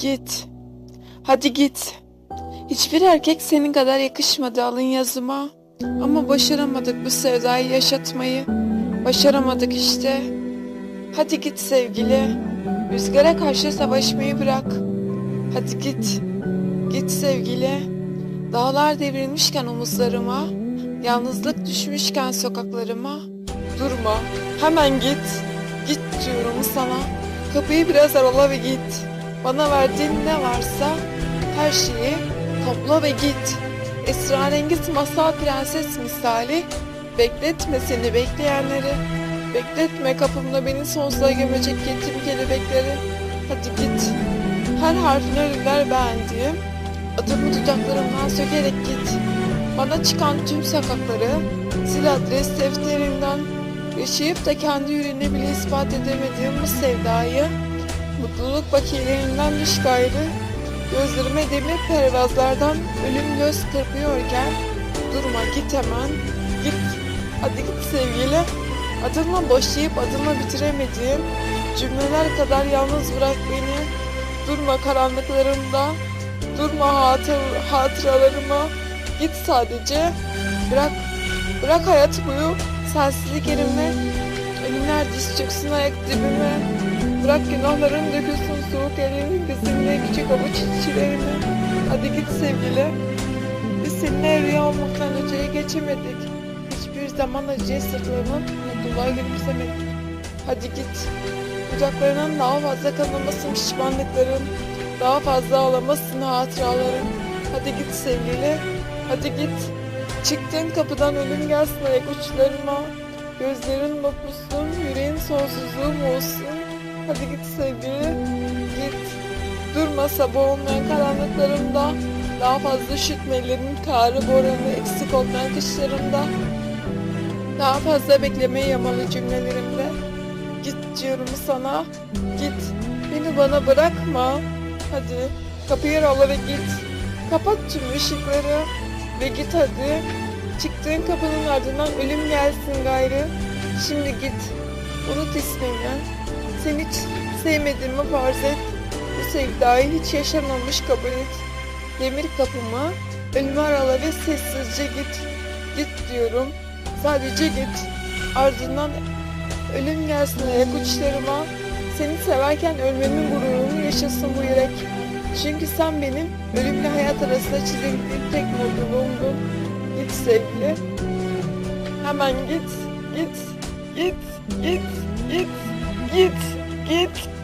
Git. Hadi git. Hiçbir erkek senin kadar yakışmadı alın yazıma. Ama başaramadık bu sevdayı yaşatmayı. Başaramadık işte. Hadi git sevgili. Rüzgara karşı savaşmayı bırak. Hadi git. Git sevgili. Dağlar devrilmişken omuzlarıma, yalnızlık düşmüşken sokaklarıma. Durma. Hemen git. Git diyorum sana. Kapıyı biraz arala ve git. Bana verdiğin ne varsa her şeyi topla ve git. Esrarengiz masal prenses misali bekletme seni bekleyenleri. Bekletme kapımda beni sonsuza gömecek yetim kelebekleri. Hadi git. Her harfini ölüler beğendiğim. Adımı dudaklarımdan sökerek git. Bana çıkan tüm sokakları sil adres defterinden. Yaşayıp da kendi yüreğine bile ispat edemediğim bu sevdayı Mutluluk bakiyelerinden düş gayrı Gözlerime demir pervazlardan ölüm göz kırpıyorken Durma git hemen Git Hadi git sevgili. Adımla başlayıp adımla bitiremediğim Cümleler kadar yalnız bırak beni. Durma karanlıklarımda Durma hatır, hatıralarıma. Git sadece Bırak Bırak hayat boyu Sensizlik elimle. Ölümler diz çöksün ayak dibime Bırak günahların dökülsün soğuk elinin gözümle küçük avuç içlerime. Hadi git sevgili. Biz seninle rüya olmaktan öteye geçemedik. Hiçbir zaman acıya sırtlanıp mutluluğa gülümsemedik. Hadi git. Dudaklarının daha fazla kanamasın pişmanlıkların. Daha fazla ağlamasın hatıraların. Hadi git sevgili. Hadi git. Çıktığın kapıdan ölüm gelsin ayak uçlarıma. Gözlerin mutlusun, yüreğin sonsuzluğum olsun. Hadi git sevgili, git. Durma sabah olmayan karanlıklarımda. Daha fazla üşütmelerin karı boranı eksik olmayan kışlarımda. Daha fazla beklemeye yamalı cümlelerimde. Git diyorum sana, git. Beni bana bırakma. Hadi kapıyı ve git. Kapat tüm ışıkları ve git hadi. Çıktığın kapının ardından ölüm gelsin gayrı. Şimdi git. Unut ismimi. Seni hiç sevmediğimi farz et. Bu sevdayı hiç yaşamamış kabul et. Demir kapımı önüme arala ve sessizce git. Git diyorum. Sadece git. Ardından ölüm gelsin ayak uçlarıma. Seni severken ölmemin gururunu yaşasın bu yürek. Çünkü sen benim ölümle hayat arasında çizildiğim tek mutluluğumdun. Git sevgili. Hemen git. Git. Git. Git. Git. Git. Git.